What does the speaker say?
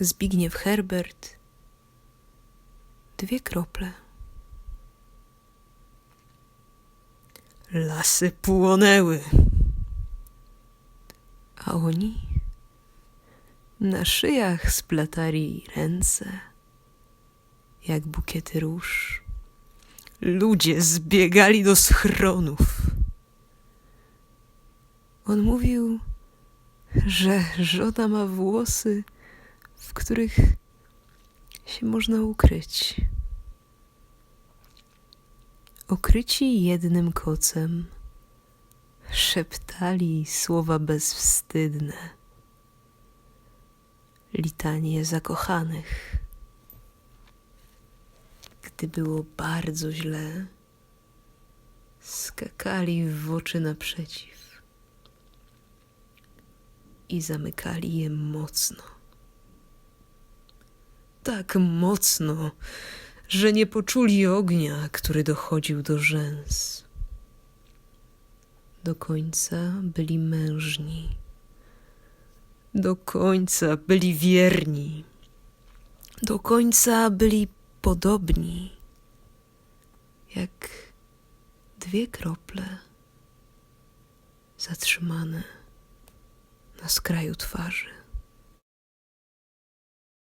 Zbigniew Herbert. Dwie krople. Lasy płonęły. A oni na szyjach splatali ręce, jak bukiety róż. Ludzie zbiegali do schronów. On mówił, że żona ma włosy, w których się można ukryć. Okryci jednym kocem, szeptali słowa bezwstydne, litanie zakochanych. Gdy było bardzo źle, skakali w oczy naprzeciw i zamykali je mocno. Tak mocno, że nie poczuli ognia, który dochodził do rzęs. Do końca byli mężni. Do końca byli wierni. Do końca byli podobni, jak dwie krople zatrzymane na skraju twarzy.